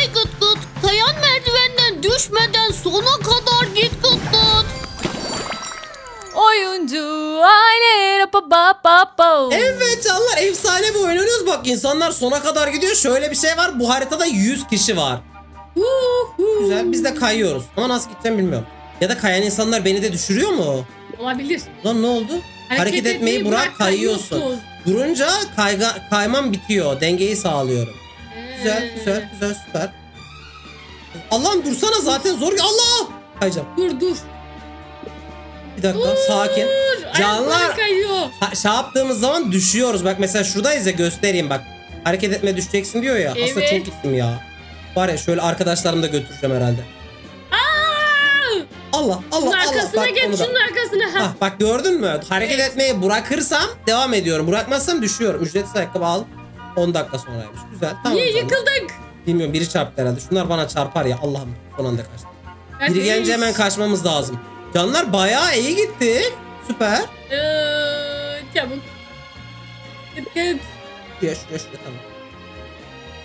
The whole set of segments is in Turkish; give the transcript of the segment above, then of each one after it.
Hey Gıt Gıt. Kayan merdivenden düşmeden sona kadar git Gıt Gıt. Oyuncu aile pa pa pa pa. Evet canlar efsane bir oynuyoruz. Bak insanlar sona kadar gidiyor. Şöyle bir şey var. Bu haritada 100 kişi var. Güzel. Biz de kayıyoruz. Ama nasıl gideceğim bilmiyorum. Ya da kayan insanlar beni de düşürüyor mu? Olabilir. Lan ne oldu? Hareket, etmeyi bırak, kayıyorsun. Durunca kayga, kaymam bitiyor. Dengeyi sağlıyorum. Güzel, güzel, güzel, süper. Allah'ım dursana zaten zor. Allah! Kayacağım. Dur dur. Bir dakika, sakin. Dur. Canlar- Ayakları kayıyor. Ha, şey yaptığımız zaman düşüyoruz. Bak mesela şuradayız ya göstereyim bak. Hareket etme düşeceksin diyor ya. Aslında Evet. çok gittim ya. Var ya şöyle arkadaşlarımı da götüreceğim herhalde. Allah Allah Şunun Allah. arkasına Bak, geç onu da- şunun arkasına. Ha. Hah, bak gördün mü? Hareket etmeyi bırakırsam devam ediyorum. Bırakmazsam düşüyorum. Ücretsiz ayakkabı al. 10 dakika sonraymış. Güzel. Tamam. Niye canım. yıkıldık? Bilmiyorum biri çarptı herhalde. Şunlar bana çarpar ya. Allah'ım son anda kaçtı. Biri gelince hemen kaçmamız lazım. Canlar bayağı iyi gitti. Süper. Ee, çabuk. Gıt gıt. Şuraya şuraya şuraya tamam.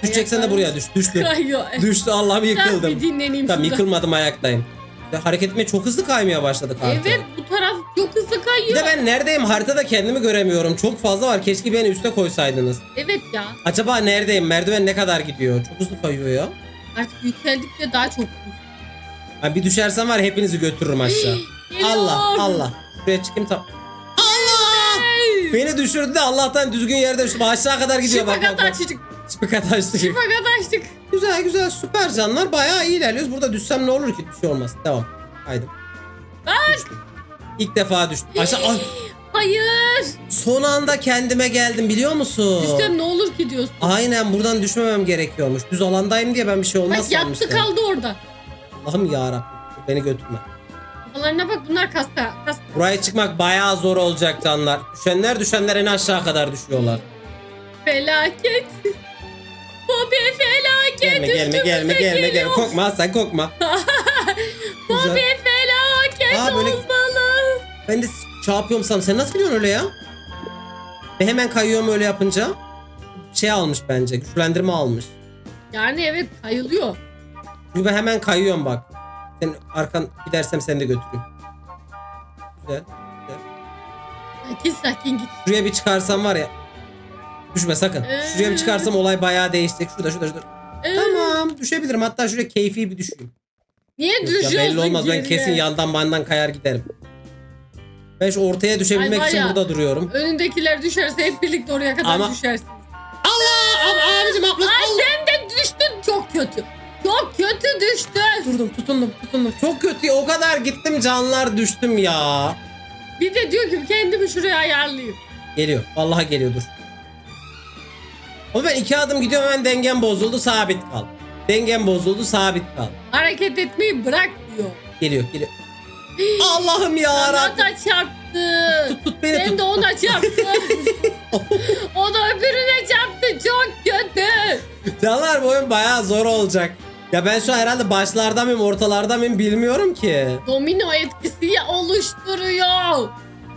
Düşeceksen de buraya düş. Düştü. Kayıyor. Düştü Allah'ım Biraz bir yıkıldım. dinleneyim Tamam şurada. yıkılmadım ayaktayım. Ve hareket etmeye çok hızlı kaymaya başladık artık. Evet bu taraf çok hızlı Bir kayıyor. de ben neredeyim haritada kendimi göremiyorum. Çok fazla var. Keşke beni üste koysaydınız. Evet ya. Acaba neredeyim? Merdiven ne kadar gidiyor? Çok hızlı kayıyor ya. Artık yükseldikçe daha çok Ha, bir düşersem var ya, hepinizi götürürüm aşağı. Allah Allah. Şuraya çıkayım tam. Allah! Beni düşürdü de Allah'tan düzgün yerde düştüm. Aşağı kadar gidiyor. Bak bak Şıpakat bak. açtık. Şıpakat açtık. Şıpakat açtık. Güzel güzel süper canlar. Bayağı iyi ilerliyoruz. Burada düşsem ne olur ki? Bir şey olmaz. Devam. Haydi. Düştüm. İlk defa düştüm. Aşağı. Ay, Hayır. son anda kendime geldim biliyor musun? Düşsem ne olur ki diyorsun. Aynen buradan düşmemem gerekiyormuş. Düz alandayım diye ben bir şey olmaz Bak yattı sanmıştım. kaldı orada. Allah'ım yarabbim. Beni götürme. Kafalarına bak bunlar kasta. kasta. Buraya çıkmak bayağı zor olacak canlar. Düşenler düşenler en aşağı kadar düşüyorlar. Felaket. Bobby felaket. Gelme gelme üstümüze gelme gelme gelme. Korkma sen korkma. Bobby felaket. Ben de şey yapıyorum. Sen nasıl biliyorsun öyle ya? Ve hemen kayıyorum öyle yapınca. Şey almış bence. Güçlendirme almış. Yani evet kayılıyor. Çünkü ben hemen kayıyorum bak. Sen arkan gidersem seni de götüreyim. Güzel. Sakin sakin git. Şuraya bir çıkarsam var ya. Düşme sakın. Şuraya bir çıkarsam olay bayağı değişecek. Şurada şurada şurada. Ee, Tamam düşebilirim. Hatta şuraya keyfi bir düşeyim. Niye Yok düşüyorsun ya belli olmaz. Ben kesin yandan bandan kayar giderim. Ben şu ortaya düşebilmek Ay için burada duruyorum. Önündekiler düşerse hep birlikte oraya kadar Ama- düşersiniz. Allah! Ab abicim abla. Ay Allah! sen de düştün çok kötü. Çok kötü düştün. Durdum tutundum tutundum. Çok kötü. O kadar gittim canlar düştüm ya. Bir de diyor ki kendimi şuraya ayarlayayım. Geliyor. Vallahi geliyor dur. Ama ben iki adım gidiyorum hemen dengem bozuldu sabit kal. Dengem bozuldu sabit kal. Hareket etmeyi bırak diyor. Geliyor geliyor. Allah'ım ya Sana Rabbim. da çarptı. Tut tut beni Sen tut. de ona çarptı. o da öbürüne çarptı. Çok kötü. Canlar bu oyun bayağı zor olacak. Ya ben şu an herhalde başlarda mıyım ortalarda mıyım bilmiyorum ki. Domino etkisi oluşturuyor.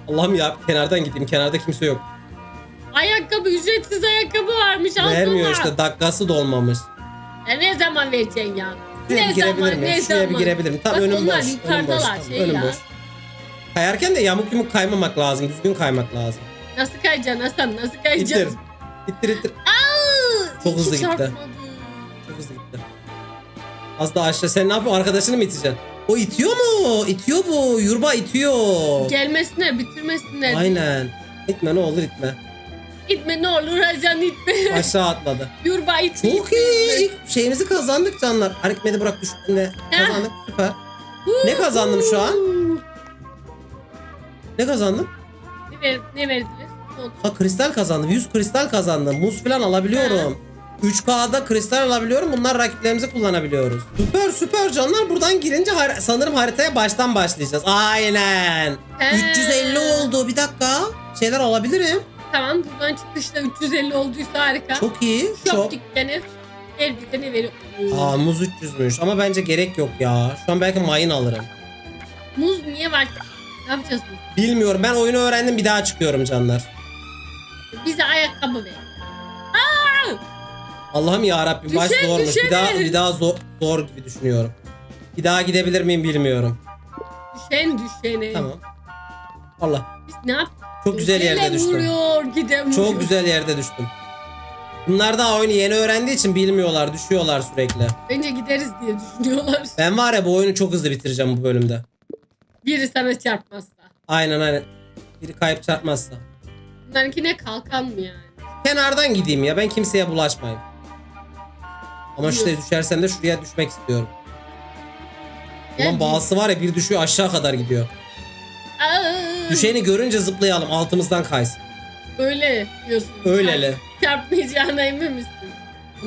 Allah'ım ya kenardan gideyim kenarda kimse yok. Ayakkabı ücretsiz ayakkabı varmış aslında. Vermiyor işte dakikası dolmamış. Ya ne zaman vereceksin ya? Şuraya girebilir zaman miyim? ne Şuraya bir girebilir miyim? Tam Bak önüm onlar boş. Önüm boş. yukarıdalar, şey önüm ya. boş. Kayarken de yamuk yumuk kaymamak lazım. Düzgün kaymak lazım. Nasıl kayacaksın Hasan? Nasıl İttir. kayacaksın? İttir ittir. Aa, Çok hızlı hiç gitti. çarpmadı. Çok hızlı gitti. Az daha aşağı. Sen ne yapıyorsun? Arkadaşını mı iteceksin? O itiyor mu? İtiyor bu. Yurba itiyor. Gelmesinler, bitirmesinler. Aynen. İtme ne olur itme. İtme ne olur Hasan itme. Aşağı atladı. Yurba itme. Çok iyi. İlk şeyimizi kazandık canlar. Hareketi bırak düştüğünde. Kazandık. Süper. Ne kazandım şu an? Ne kazandım? Ne, ver, ne verdiler? Ne oldu? Ha kristal kazandım. 100 kristal kazandım. Muz falan alabiliyorum. 3K'da kristal alabiliyorum. Bunlar rakiplerimizi kullanabiliyoruz. Süper süper canlar. Buradan girince har- sanırım haritaya baştan başlayacağız. Aynen. He. 350 oldu. Bir dakika. Şeyler alabilirim. Tamam buradan çıkışta 350 olduysa harika. Çok iyi. Shop Çok. dükkanı. El dükkanı veriyor. Aa muz 300'müş ama bence gerek yok ya. Şu an belki mayın alırım. Muz niye var? Ne yapacağız muz? Bilmiyorum. Ben oyunu öğrendim. Bir daha çıkıyorum canlar. Bize ayakkabı ver. Allah'ım ya Rabbim baş zormuş. Bir daha bir daha zor, zor gibi düşünüyorum. Bir daha gidebilir miyim bilmiyorum. Düşen düşene. Tamam. Allah. Biz ne yaptık? Çok güzel yerde düştüm. vuruyor. Çok güzel yerde düştüm. Bunlar daha oyunu yeni öğrendiği için bilmiyorlar, düşüyorlar sürekli. Bence gideriz diye düşünüyorlar. Ben var ya bu oyunu çok hızlı bitireceğim bu bölümde. Biri sana çarpmazsa. Aynen aynen. Biri kayıp çarpmazsa. Bunlarınkine kalkan mı yani? Kenardan gideyim ya ben kimseye bulaşmayayım. Ama işte düşersem de şuraya düşmek istiyorum. Ulan Yani- bağısı var ya bir düşüyor aşağı kadar gidiyor. Aa, Düşeni görünce zıplayalım altımızdan kaysın. Öyle diyorsun. Öyleli. Çarpmayacağına emin misin?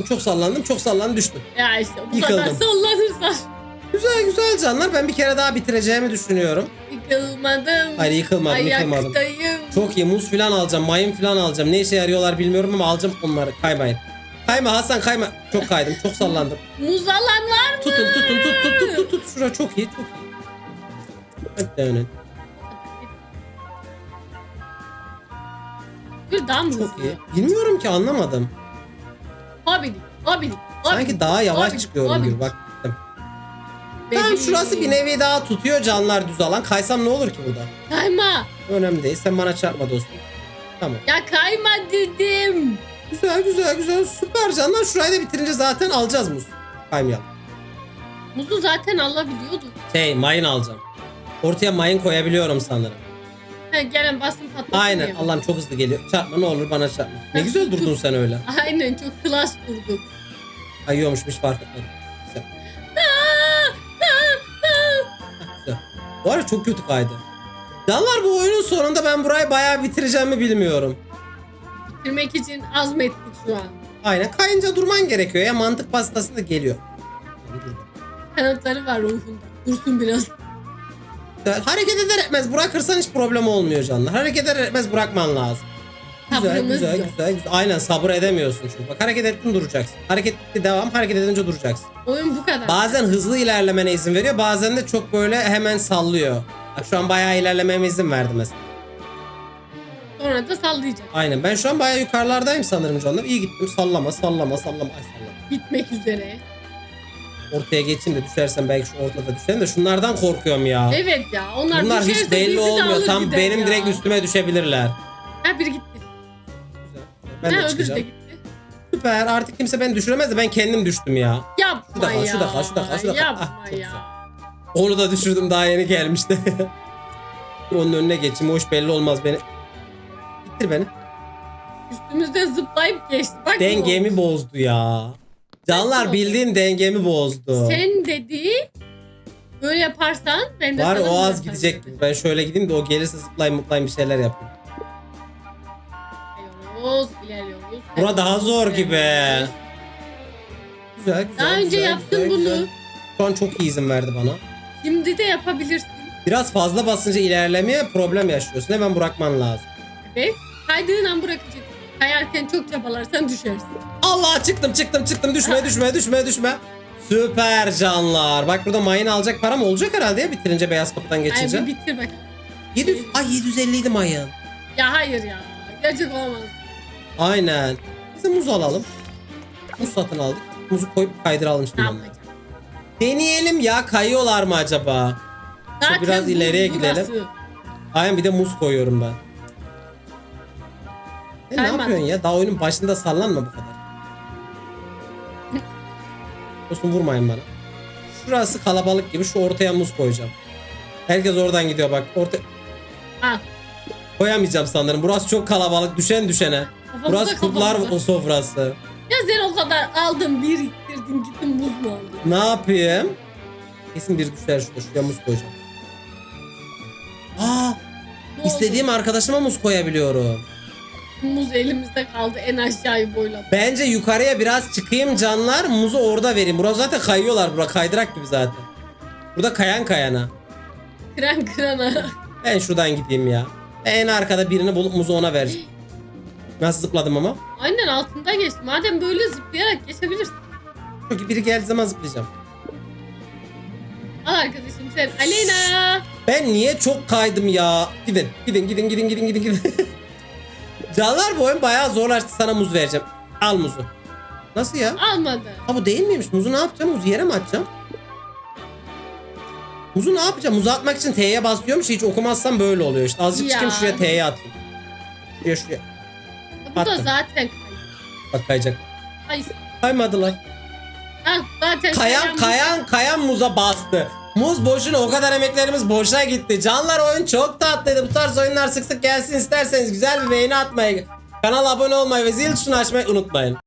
Çok sallandım çok sallandım düştüm. Ya işte bu Yıkıldım. kadar sallanırsan Güzel güzel canlar ben bir kere daha bitireceğimi düşünüyorum. yıkılmadım. Hayır yıkılmadım yıkılmadım. Ayaktayım. Çok iyi muz falan alacağım mayın falan alacağım. Ne işe yarıyorlar bilmiyorum ama alacağım onları kaymayın. Kayma Hasan kayma. Çok kaydım çok sallandım. Muz alan var mı? Tutun tutun tut tut tut tut tut. Şura çok iyi çok iyi. Hep dönün. Daha mı Çok iyi. Bilmiyorum ki anlamadım. Hobidik, hobidik, Sanki hobidik, daha yavaş hobidik, çıkıyorum hobidik. gibi bak. Tamam şurası bir nevi daha tutuyor canlar düz alan. Kaysam ne olur ki burada? Kayma. Önemli değil. Sen bana çarpma dostum. Tamam. Ya kayma dedim. Güzel güzel güzel. Süper canlar. Şurayı da bitirince zaten alacağız muz. Kaymayalım. Muzu zaten alabiliyordu. Şey mayın alacağım. Ortaya mayın koyabiliyorum sanırım. Gelen basın patlasın Aynen. Allah'ım çok hızlı geliyor. Çarpma ne olur bana çarpma. Ne güzel durdun sen öyle. Aynen çok klas durduk. Kayıyormuşmuş fark etmedim. Güzel. Hah, güzel. Bu arada çok kötü kaydı. Canlar bu oyunun sonunda ben burayı bayağı bitireceğimi bilmiyorum. Bitirmek için azmettik şu an. Aynen kayınca durman gerekiyor ya mantık pastası da geliyor. Kanatları var ruhunda. Dursun biraz. Güzel. Hareket eder etmez bırakırsan hiç problem olmuyor canlar. Hareket eder etmez bırakman lazım. Güzel Sabrımız güzel, yok. güzel güzel. Aynen sabır edemiyorsun çünkü. Bak hareket ettin duracaksın. Hareket etti devam hareket edince duracaksın. Oyun bu kadar. Bazen hızlı ilerlemene izin veriyor bazen de çok böyle hemen sallıyor. Bak şu an bayağı ilerlememe izin verdi mesela. Sonra da sallayacak. Aynen ben şu an bayağı yukarılardayım sanırım canlar. İyi gittim sallama sallama sallama. Ay sallama. Bitmek üzere. Ortaya geçeyim de düşersem belki şu ortada düşerim de şunlardan korkuyorum ya. Evet ya onlar, Bunlar düşerse hiç belli bizi de olmuyor. alır Tam gider benim ya. direkt üstüme düşebilirler. Ha biri gitti. Güzel. Ben ha, de öbürü de çıkacağım. gitti. Süper artık kimse beni düşüremez de ben kendim düştüm ya. Yapma Şu da kal, ya. şu da kal, şu da kal, şu da kal. Yapma Ah, çok ya. güzel. Onu da düşürdüm daha yeni gelmişti. Dur Onun önüne geçeyim o iş belli olmaz beni. Bitir beni. Üstümüzden zıplayıp geçti. Bak ne Dengemi bozdu ya. Canlar bildiğin dengemi bozdu. Sen dedi böyle yaparsan ben de Var sana o az yaparım gidecek. dedi. Ben şöyle gideyim de o gelirse zıplayayım mutlayayım bir şeyler yapayım. İlerliyoruz, ilerliyoruz. Bura daha zor gibi. ilerliyoruz. Güzel güzel. Daha önce güzel, yaptın güzel, bunu. güzel. Şu an çok iyi izin verdi bana. Şimdi de yapabilirsin. Biraz fazla basınca ilerlemeye problem yaşıyorsun. Hemen bırakman lazım. Evet. Kaydığın an bırakacaksın. Kayarken çok çabalarsan düşersin. Allah çıktım çıktım çıktım düşme düşme düşme düşme. Süper canlar. Bak burada mayın alacak param olacak herhalde ya bitirince beyaz kapıdan Ay geçince. bir bitir bak. 700, ay 750 idi mayın. Ya hayır ya. Gerçek olamaz. Aynen. Biz de muz alalım. Muz satın aldık. Muzu koyup kaydıralım Ne şimdi. yapacağım? Deneyelim ya kayıyorlar mı acaba? Zaten biraz ileriye gidelim. Aynen bir de muz koyuyorum ben. E, ne Kaymadı. yapıyorsun ya? Daha oyunun başında sallanma bu kadar. Dostum vurmayın bana. Şurası kalabalık gibi şu ortaya muz koyacağım. Herkes oradan gidiyor bak. Orta Ha. koyamayacağım sanırım. Burası çok kalabalık. Düşen düşene. Kafamıza Burası kutlar kafamıza. o sofrası. Ya sen o kadar aldın biriktirdin gittin buz mu aldın? Ne yapayım? Kesin bir düşer şurada. Şuraya muz koyacağım. Aa, Ne istediğim arkadaşıma muz koyabiliyorum. Muz elimizde kaldı en aşağıyı boyladı. Bence yukarıya biraz çıkayım canlar. Muzu orada vereyim. Burası zaten kayıyorlar. Bura kaydırak gibi zaten. Burada kayan kayana. Kıran kırana. Ben şuradan gideyim ya. En arkada birini bulup muzu ona vereceğim. Nasıl zıpladım ama? Aynen altında geçti. Madem böyle zıplayarak geçebilirsin. Çünkü biri geldiği zaman zıplayacağım. Al arkadaşım sen. Aleyna. Ben niye çok kaydım ya? Gidin, gidin, gidin, gidin, gidin, gidin, gidin. Canlar bu oyun bayağı zorlaştı. Sana muz vereceğim. Al muzu. Nasıl ya? Almadı. Ha bu değil miymiş? Muzu ne yapacağım? Muzu yere mi atacağım? Muzu ne yapacağım? Muzu atmak için T'ye basıyormuş. Hiç okumazsam böyle oluyor işte. Azıcık Ya. çıkayım şuraya T'ye atayım. Şuraya şuraya. Bu da Attım. zaten. Bak kayacak. Ay, Kaymadılar. ah, zaten Kayan kayan- kayan kayan muza bastı. Muz boşuna o kadar emeklerimiz boşa gitti. Canlar oyun çok tatlıydı. Bu tarz oyunlar sık sık gelsin isterseniz güzel bir beğeni atmayı, kanala abone olmayı ve zil tuşunu açmayı unutmayın.